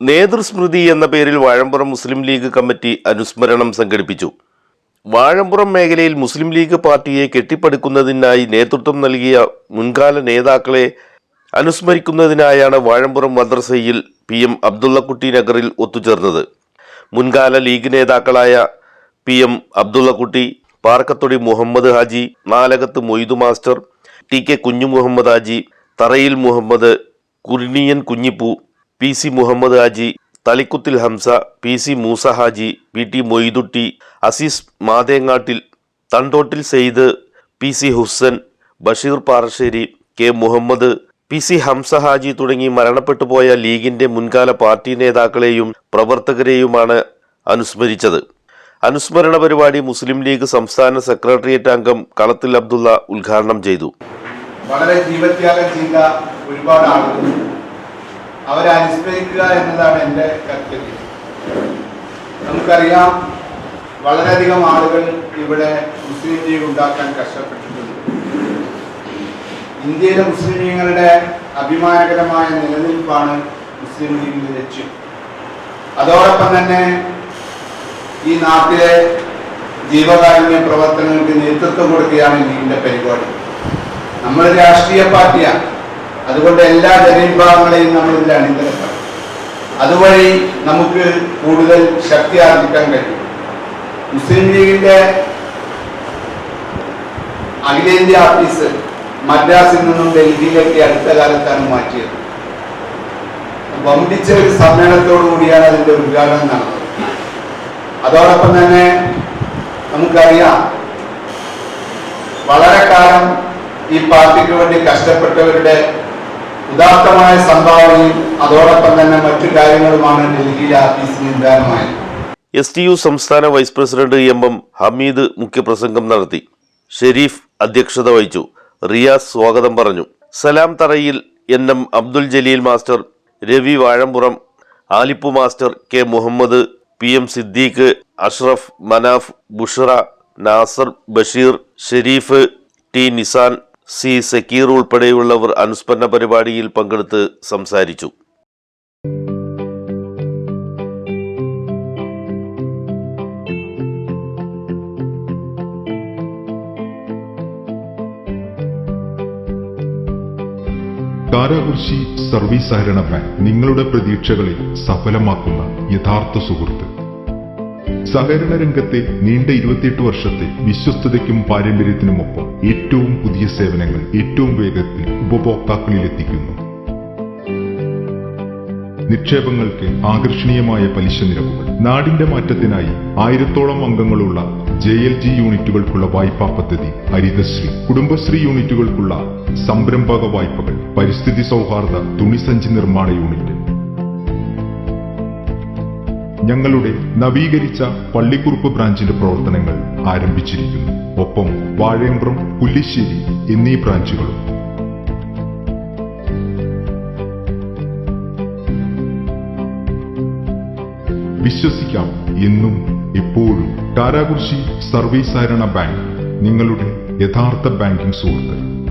നേതൃസ്മൃതി എന്ന പേരിൽ വാഴമ്പുറം മുസ്ലിം league committee അനുസ്മരണം സംഘടിപ്പിച്ചു. വാഴമ്പുറം മേഖലയിൽ മുസ്ലിം ലീഗ് പാർട്ടിയെ കെട്ടിപ്പടുക്കുന്നതിനായി നേതൃത്വം നൽകിയ മുൻകാല നേതാക്കളെ അനുസ്മരിക്കുന്നതിനായാണ് വാഴമ്പുറം മദ്രസയിൽ പി എം അബ്ദുള്ളക്കുട്ടി നഗറിൽ ഒത്തുചേർന്നത്. മുൻകാല ലീഗ് നേതാക്കളായ P M Abdullakutty Parkkathodi Muhammad Haji Nalakath Moidu master T K Kunju Muhammad Haji Tharayil Muhammad Kuruniyan Kunjippu P C Muhammad Haji Thalikkuthil Hamza P C Moosa Haji P T Moidutty Aziz Mathengattil Thandottil Syed P C Husan Basheer Parassery K Muhammad P C Hamza Haji തുടങ്ങി മരണപ്പെട്ടു പോയ ലീഗിന്റെ മുൻകാല party നേതാക്കളെയും പ്രവർത്തകരെയുമാണ് അനുസ്മരിച്ചത്. അനുസ്മരണ പരിപാടി മുസ്ലിം league സംസ്ഥാന secretariat അംഗം കളത്തിൽ അബ്ദുള്ള ഉദ്ഘാടനം ചെയ്തു. വളരെ ജീവത്യാഗം ചെയ്ത ഒരുപാട് ആളുകൾ അവരെ അനുസ്മരിക്കുക എന്നതാണ് എന്റെ കർത്തവ്യം. നമുക്കറിയാം വളരെയധികം ആളുകൾ ഇവിടെ മുസ്ലിം ലീഗ് ഉണ്ടാക്കാൻ കഷ്ടപ്പെട്ടിട്ടുണ്ട്. ഇന്ത്യയിലെ മുസ്ലിം ലീഗുകളുടെ അഭിമാനകരമായ നിലനിൽപ്പാണ് മുസ്ലിം ലീഗിന്റെ ലക്ഷ്യം. അതോടൊപ്പം തന്നെ ഈ നാട്ടിലെ ജീവകാരുണ്യ പ്രവർത്തനങ്ങൾക്ക് നേതൃത്വം കൊടുക്കുകയാണ് ലീഗിന്റെ പരിപാടി. നമ്മൾ രാഷ്ട്രീയ പാർട്ടിയാണ്. അതുകൊണ്ട് എല്ലാ ജനവിഭാഗങ്ങളെയും നമ്മൾ ഇതിൽ അണിനിരക്കണം അതുവഴി നമുക്ക് കൂടുതൽ ശക്തി ആർജിക്കാൻ കഴിയും. മുസ്ലിം ലീഗിന്റെ അഖിലേന്ത്യാ ഓഫീസ് മദ്രാസിൽ നിന്നും ഡൽഹിയിലേക്ക് അടുത്ത കാലത്താണ് മാറ്റിയത്. വമ്പിച്ച ഒരു സമ്മേളനത്തോടു കൂടിയാണ് അതിന്റെ ഉദ്ഘാടനം നടന്നത്. അതോടൊപ്പം തന്നെ നമുക്കറിയാം വളരെ കാലം ഈ പാർട്ടിക്ക് വേണ്ടി കഷ്ടപ്പെട്ടവരുടെ ഉദാത്തമായ സംഭാവനയും അതോടൊപ്പം തന്നെ മറ്റു കാര്യങ്ങളുമാണ് ഡൽഹിയിലെ ആഫീസിന് നിദാനമായത് എസ് ടി യു സംസ്ഥാന vice president M M Hameed മുഖ്യപ്രസംഗം നടത്തി. ഷെരീഫ് അധ്യക്ഷത വഹിച്ചു. റിയാസ് സ്വാഗതം പറഞ്ഞു. Salam Tharayil N M Abdul Jaleel master Ravi Vazhampuram Alippu master K Muhammad P M Siddique Ashraf Manaf Bushra Nasar Basheer Shareef T Nisan C Sakkeer ഉൾപ്പെടെയുള്ളവർ അനുസ്മരണ പരിപാടിയിൽ പങ്കെടുത്ത് സംസാരിച്ചു. സർവീസ് സഹകരണ ബാങ്ക് നിങ്ങളുടെ പ്രതീക്ഷകളെ സഫലമാക്കുന്ന യഥാർത്ഥ സുഹൃത്ത്. സഹകരണ രംഗത്തെ നീണ്ട ഇരുപത്തിയെട്ട് വർഷത്തെ വിശ്വസ്തതയ്ക്കും പാരമ്പര്യത്തിനുമൊപ്പം ഏറ്റവും പുതിയ സേവനങ്ങൾ ഏറ്റവും വേഗത്തിൽ ഉപഭോക്താക്കളിൽ എത്തിക്കുന്നു നിക്ഷേപങ്ങൾക്ക് ആകർഷണീയമായ പലിശ നിരക്കുകൾ നാടിന്റെ മാറ്റത്തിനായി ആയിരത്തോളം അംഗങ്ങളുള്ള ജെ എൽ ജി യൂണിറ്റുകൾക്കുള്ള വായ്പാ പദ്ധതി ഹരിതശ്രീ കുടുംബശ്രീ യൂണിറ്റുകൾക്കുള്ള സംരംഭക വായ്പകൾ പരിസ്ഥിതി സൗഹാർദ്ദ തുണിസഞ്ചി നിർമ്മാണ യൂണിറ്റ് ഞങ്ങളുടെ നവീകരിച്ച പള്ളിക്കുറുപ്പ് ബ്രാഞ്ചിന്റെ പ്രവർത്തനങ്ങൾ ആരംഭിച്ചിരിക്കുന്നു. ഒപ്പം വാഴയമ്പ്രം പുല്ലിശ്ശേരി എന്നീ ബ്രാഞ്ചുകളും. വിശ്വസിക്കാം എന്നും എപ്പോഴും കാരാകുർശി സർവീസ് ബാങ്ക് നിങ്ങളുടെ യഥാർത്ഥ ബാങ്കിംഗ് സുഹൃത്ത്.